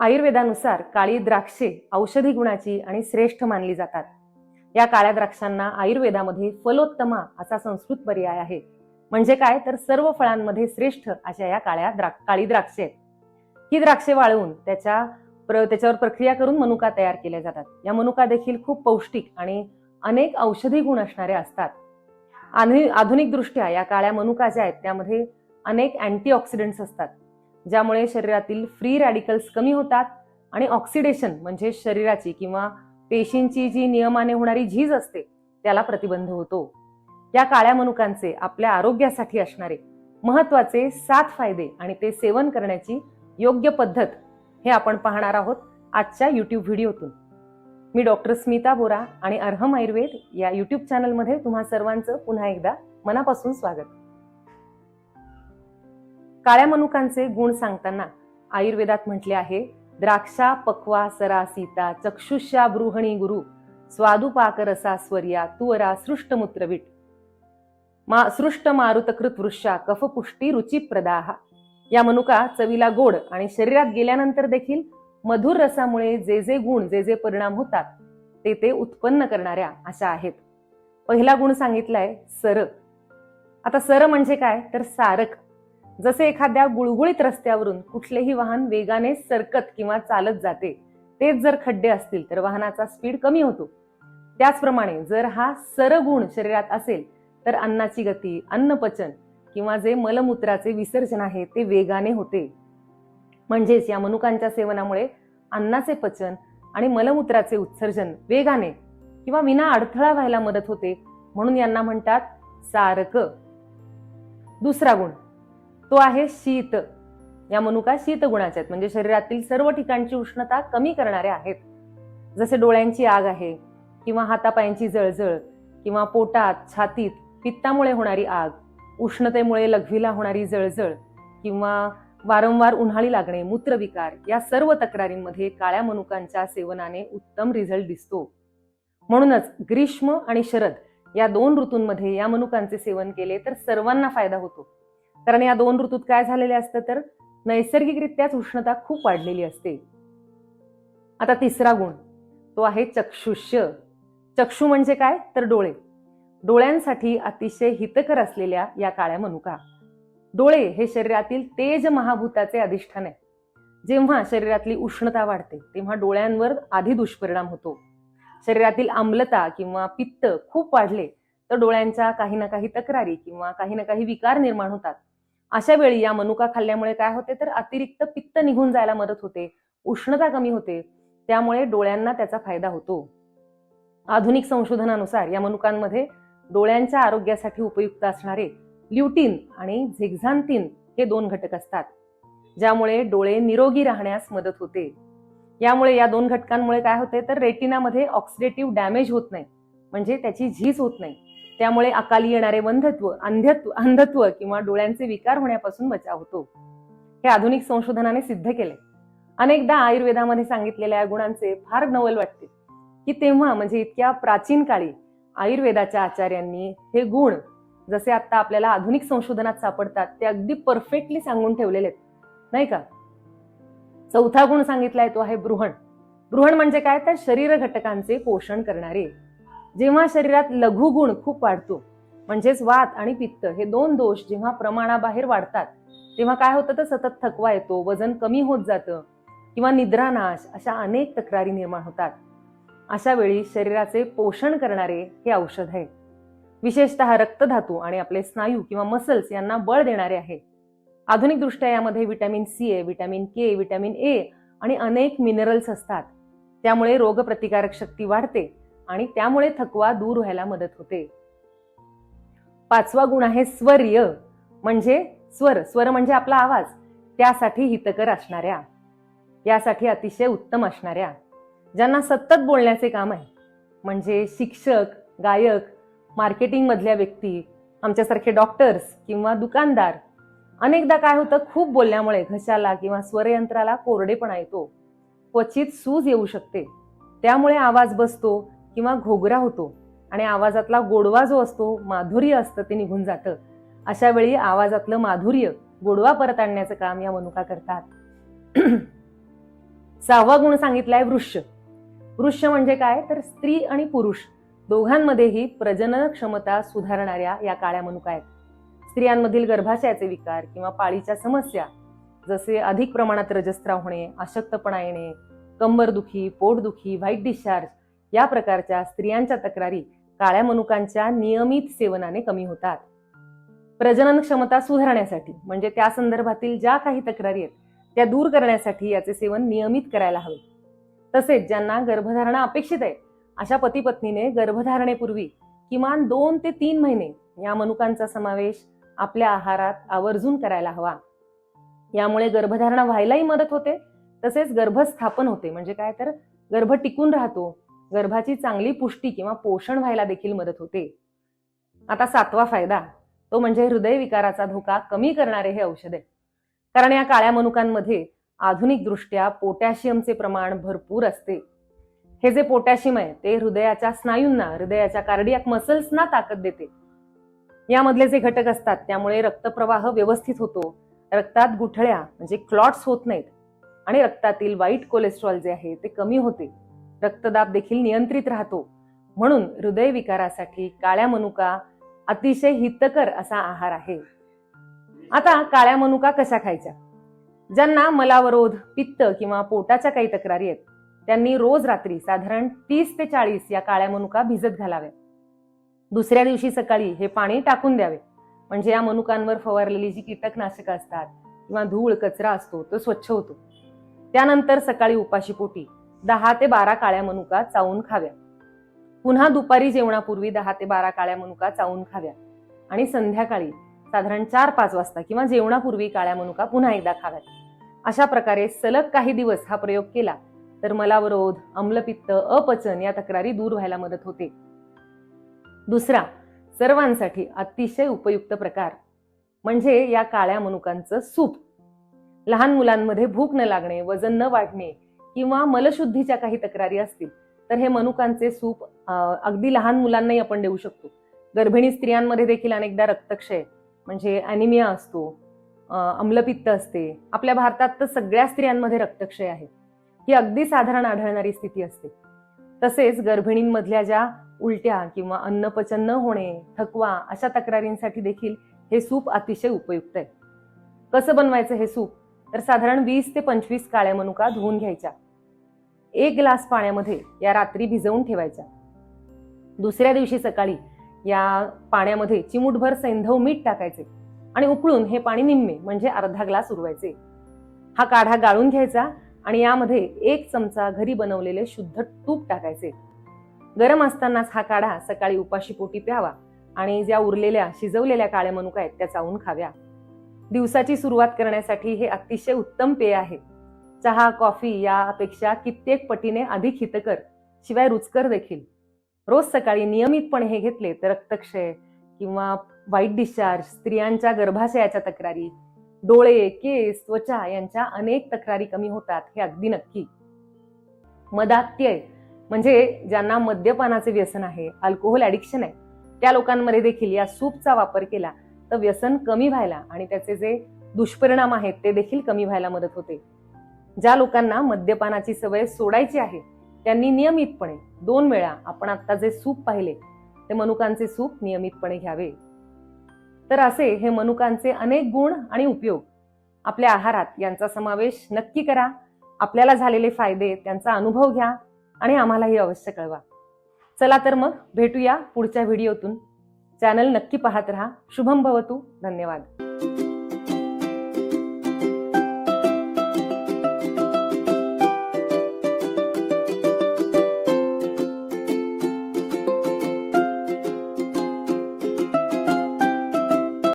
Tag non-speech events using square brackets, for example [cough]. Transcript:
आयुर्वेदानुसार काळी द्राक्षे औषधी गुणाची आणि श्रेष्ठ मानली जातात. या काळ्या द्राक्षांना आयुर्वेदामध्ये फलोत्तमा असा संस्कृत पर्याय आहे. म्हणजे काय? तर सर्व फळांमध्ये श्रेष्ठ अशा या काळ्या द्रा काळी द्राक्षे आहेत. ही द्राक्षे वाळवून त्याच्या प्र त्याच्यावर प्रक्रिया करून मनुका तयार केल्या जातात. या मनुका देखील खूप पौष्टिक आणि अनेक औषधी गुण असणाऱ्या असतात. आधुनिक आधुनिकदृष्ट्या या काळ्या मनुका ज्या आहेत त्यामध्ये अनेक अँटीऑक्सिडंट्स असतात. ज्यामुळे शरीरातील फ्री रॅडिकल्स कमी होतात आणि ऑक्सिडेशन म्हणजे शरीराची किंवा पेशींची जी नियमाने होणारी झीज असते त्याला प्रतिबंध होतो. या काळ्या मनुकांचे आपल्या आरोग्यासाठी असणारे महत्त्वाचे सात फायदे आणि ते सेवन करण्याची योग्य पद्धत हे आपण पाहणार आहोत आजच्या युट्यूब व्हिडिओतून. मी डॉक्टर स्मिता बोरा आणि अर्हम आयुर्वेद या युट्यूब चॅनलमध्ये तुम्हा सर्वांचं पुन्हा एकदा मनापासून स्वागत. काळ्या मनुकांचे गुण सांगताना आयुर्वेदात म्हटले आहे द्राक्षा पक्वा सरा सीता चक्षुष्या बृहणी गुरु स्वादुपाक रसा स्वर्या तुवरा सृष्टमूत्रवीट मा सृष्ट मारुतकृत वृक्षा कफपुष्टी रुचिप्रदाहा या मनुका चवीला गोड आणि शरीरात गेल्यानंतर देखील मधुर रसामुळे जे जे गुण जे जे परिणाम होतात ते ते उत्पन्न करणाऱ्या अशा आहेत. पहिला गुण सांगितलाय सर. आता सर म्हणजे काय? तर सारक. जसे एखाद्या गुळगुळीत रस्त्यावरून कुठलेही वाहन वेगाने सरकत किंवा चालत जाते तेच जर खड्डे असतील तर वाहनाचा स्पीड कमी होतो. त्याचप्रमाणे जर हा सरगुण शरीरात असेल तर अन्नाची गती अन्नपचन किंवा जे मलमूत्राचे विसर्जन आहे ते वेगाने होते. म्हणजेच या मनुकांच्या सेवनामुळे अन्नाचे पचन आणि मलमूत्राचे उत्सर्जन वेगाने किंवा विना अडथळा व्हायला मदत होते म्हणून यांना म्हणतात सारक. दुसरा गुण तो आहे शीत. या मनुका शीत गुणाच्या आहेत. म्हणजे शरीरातील सर्व ठिकाणची उष्णता कमी करणाऱ्या आहेत. जसे डोळ्यांची आग आहे किंवा हातापायांची जळजळ किंवा पोटात छातीत पित्तामुळे होणारी आग उष्णतेमुळे लघवीला होणारी जळजळ किंवा वारंवार उन्हाळी लागणे मूत्रविकार या सर्व तक्रारींमध्ये काळ्या मनुकांच्या सेवनाने उत्तम रिझल्ट दिसतो. म्हणूनच ग्रीष्म आणि शरद या दोन ऋतूंमध्ये या मनुकांचे सेवन केले तर सर्वांना फायदा होतो. कारण या दोन ऋतूत काय झालेले असतं तर नैसर्गिकरित्याच उष्णता खूप वाढलेली असते. आता तिसरा गुण तो आहे चक्षुष्य. चक्षु म्हणजे काय? तर डोळे. डोळ्यांसाठी अतिशय हितकर असलेल्या या काळ्या मनुका. डोळे हे शरीरातील तेज महाभूताचे अधिष्ठान आहे. जेव्हा शरीरातली उष्णता वाढते तेव्हा डोळ्यांवर आधी दुष्परिणाम होतो. शरीरातील आम्लता किंवा पित्त खूप वाढले तर डोळ्यांच्या काही ना काही तक्रारी किंवा काही ना काही विकार निर्माण होतात. अशा वेळी या मनुका खाल्ल्यामुळे काय होते तर अतिरिक्त पित्त निघून जायला मदत होते उष्णता कमी होते त्यामुळे डोळ्यांना त्याचा फायदा होतो. आधुनिक संशोधनानुसार या मनुकांमध्ये डोळ्यांच्या आरोग्यासाठी उपयुक्त असणारे ल्युटीन आणि झेक्झान्थिन हे दोन घटक असतात ज्यामुळे डोळे निरोगी राहण्यास मदत होते. यामुळे या दोन घटकांमुळे काय होते तर रेटिनामध्ये ऑक्सिडेटिव्ह डॅमेज होत नाही म्हणजे त्याची झीज होत नाही. त्यामुळे अकाली येणारे वंधत्व अंधत्व अंधत्व किंवा डोळ्यांचे विकार होण्यापासून बचाव होतो हे आधुनिक संशोधनाने सिद्ध केले अनेकदा आयुर्वेदामध्ये सांगितलेल्या या गुणांचे फार नवल वाटते. की तेव्हा म्हणजे इतक्या प्राचीन काळी आयुर्वेदाच्या आचार्यांनी हे गुण जसे आता आपल्याला आधुनिक संशोधनात सापडतात ते अगदी परफेक्टली सांगून ठेवलेले आहेत नाही का? चौथा गुण सांगितलाय तो आहे बृहण. बृहण म्हणजे काय? तर शरीर घटकांचे पोषण करणारे. जेव्हा शरीरात लघुगुण खूप वाढतो म्हणजेच वात आणि पित्त हे दोन दोष जेव्हा प्रमाणाबाहेर वाढतात तेव्हा काय होतं? तर सतत थकवा येतो वजन कमी होत जातं किंवा निद्रानाश अशा अनेक तक्रारी निर्माण होतात. अशा वेळी शरीराचे पोषण करणारे हे औषध आहे. विशेषतः रक्तधातू आणि आपले स्नायू किंवा मसल्स यांना बळ देणारे आहे. आधुनिकदृष्ट्या यामध्ये vitamin C A vitamin K vitamin A आणि अनेक मिनरल्स असतात. त्यामुळे रोगप्रतिकारक शक्ती वाढते आणि त्यामुळे थकवा दूर व्हायला मदत होते. पाचवा गुण आहे स्वर्य म्हणजे स्वर. स्वर म्हणजे आपला आवाज. त्यासाठी हितकर असणाऱ्या. यासाठी अतिशय उत्तम असणाऱ्या. ज्यांना सतत बोलण्याचे काम आहे. म्हणजे शिक्षक गायक मार्केटिंगमधल्या व्यक्ती आमच्यासारखे डॉक्टर्स किंवा दुकानदार. अनेकदा काय होतं खूप बोलल्यामुळे घशाला किंवा स्वरयंत्राला कोरडेपणा येतो. क्वचित सूज येऊ शकते. त्यामुळे आवाज बसतो किंवा घोगरा होतो आणि आवाजातला गोडवा जो असतो माधुर्य असतं ते निघून जातं. अशा वेळी आवाजातलं माधुर्य गोडवा परत आणण्याचं काम या मनुका करतात. [clears throat] सहावा गुण सांगितलाय वृक्ष वृक्ष म्हणजे काय? तर स्त्री आणि पुरुष दोघांमध्येही प्रजनन क्षमता सुधारणाऱ्या या काळ्या मनुका आहेत. स्त्रियांमधील गर्भाशयाचे विकार किंवा पाळीच्या समस्या जसे अधिक प्रमाणात रजस्त्राव होणे अशक्तपणा येणे कंबरदुखी पोटदुखी व्हाईट डिस्चार्ज या प्रकारच्या स्त्रियांच्या तक्रारी काळ्या मनुकांच्या नियमित सेवनाने कमी होतात. प्रजनन क्षमता सुधारण्यासाठी म्हणजे त्या संदर्भातील ज्या काही तक्रारी आहेत त्या दूर करण्यासाठी याचे सेवन नियमित करायला हवे. तसेच ज्यांना गर्भधारणा अपेक्षित आहे अशा पती पत्नीने गर्भधारणेपूर्वी किमान दोन ते तीन महिने या मनुकांचा समावेश आपल्या आहारात आवर्जून करायला हवा. यामुळे गर्भधारणा व्हायलाही मदत होते तसेच गर्भस्थापन होते म्हणजे काय तर गर्भ टिकून राहतो गर्भाची चांगली पुष्टी किंवा पोषण व्हायला देखील मदत होते. आता सातवा फायदा तो म्हणजे हृदयविकाराचा धोका कमी करणारे हे औषध आहे. कारण या काळ्या मनुकांमध्ये आधुनिक दृष्ट्या पोटॅशियमचे प्रमाण भरपूर असते. हे जे पोटॅशियम आहे ते हृदयाच्या स्नायूंना हृदयाच्या कार्डियाक मसल्सना ताकद देते. यामधले जे घटक असतात त्यामुळे रक्तप्रवाह व्यवस्थित होतो. रक्तात गुठळ्या म्हणजे क्लॉट्स होत नाहीत. आणि रक्तातील वाईट कोलेस्ट्रॉल जे आहे ते कमी होते. रक्तदाब देखील नियंत्रित राहतो. म्हणून हृदयविकारासाठी काळ्या मनुका अतिशय हितकर असा आहार आहे. आता काळ्या मनुका कशा खायच्या? ज्यांना मलावरोध पित्त किंवा पोटाच्या काही तक्रारी आहेत त्यांनी रोज रात्री साधारण तीस ते चाळीस या काळ्या मनुका भिजत घालाव्या दुसऱ्या दिवशी सकाळी हे पाणी टाकून द्यावे. म्हणजे या मनुकांवर फवारलेली जी कीटकनाशकं असतात किंवा धूळ कचरा असतो तो स्वच्छ होतो. त्यानंतर सकाळी उपाशी पोटी दहा ते बारा काळ्या मनुका चावून खाव्या. पुन्हा दुपारी जेवणापूर्वी दहा ते बारा काळ्या मनुका चावून खाव्या. आणि संध्याकाळी साधारण चार पाच वाजता किंवा जेवणापूर्वी काळ्या मनुका पुन्हा एकदा खाव्यात. अशा प्रकारे सलग काही दिवस हा प्रयोग केला तर मलावरोध अम्लपित्त अपचन या तक्रारी दूर व्हायला मदत होते. दुसरा सर्वांसाठी अतिशय उपयुक्त प्रकार म्हणजे या काळ्या मनुकांचं सूप. लहान मुलांमध्ये भूक न लागणे वजन न वाढणे किंवा मलशुद्धीच्या काही तक्रारी असतील तर हे मनुकांचे सूप अगदी लहान मुलांनाही आपण देऊ शकतो. गर्भिणी स्त्रियांमध्ये देखील अनेकदा रक्तक्षय म्हणजे अॅनिमिया असतो अम्लपित्त असते. आपल्या भारतात तर सगळ्या स्त्रियांमध्ये रक्तक्षय आहे. ही अगदी साधारण आढळणारी स्थिती असते. तसेच गर्भिणींमधल्या ज्या उलट्या किंवा अन्नपचन न होणे थकवा अशा तक्रारींसाठी देखील हे सूप अतिशय उपयुक्त आहे. कसं बनवायचं हे सूप? तर साधारण वीस ते पंचवीस काळ्या मनुका धुवून घ्यायच्या. एक ग्लास पाण्यामध्ये या रात्री भिजवून ठेवायच्या दुसऱ्या दिवशी सकाळी या पाण्यामध्ये चिमूटभर सैंधव मीठ टाकायचे आणि उकळून हे पाणी निम्मे म्हणजे अर्धा ग्लास उरवायचे. हा काढा गाळून घ्यायचा आणि यामध्ये एक चमचा घरी बनवलेले शुद्ध तूप टाकायचे. गरम असतानाच हा काढा सकाळी उपाशी पोटी प्यावा आणि ज्या उरलेल्या शिजवलेल्या काळ्या मनुका आहेत त्या चावून खाव्या. दिवसाची सुरुवात करण्यासाठी हे अतिशय उत्तम पेय आहे. चहा कॉफी यापेक्षा कित्येक पटीने अधिक हितकर शिवाय रुचकर देखील. रोज सकाळी नियमितपणे हे घेतले तर रक्तक्षय किंवा वाईट डिस्चार्ज स्त्रियांच्या गर्भाशयाच्या तक्रारी डोळे केस त्वचा यांच्या अनेक तक्रारी कमी होतात हे अगदी नक्की. मदात्यय म्हणजे ज्यांना मद्यपानाचे व्यसन आहे अल्कोहोल ॲडिक्शन आहे त्या लोकांमध्ये देखील या सूपचा वापर केला तर व्यसन कमी व्हायला आणि त्याचे जे दुष्परिणाम आहेत ते देखील कमी व्हायला मदत होते. ज्या लोकांना मद्यपानाची सवय सोडायची आहे त्यांनी नियमितपणे दोन वेळा आपण आता जे सूप पाहिले ते मनुकांचे सूप नियमितपणे घ्यावे. तर असे हे मनुकांचे अनेक गुण आणि उपयोग आपल्या आहारात यांचा समावेश नक्की करा. आपल्याला झालेले फायदे त्यांचा अनुभव घ्या आणि आम्हालाही अवश्य कळवा. चला तर मग भेटूया पुढच्या व्हिडिओतून. चॅनल नक्की पाहत रहा. शुभम भवतू. धन्यवाद.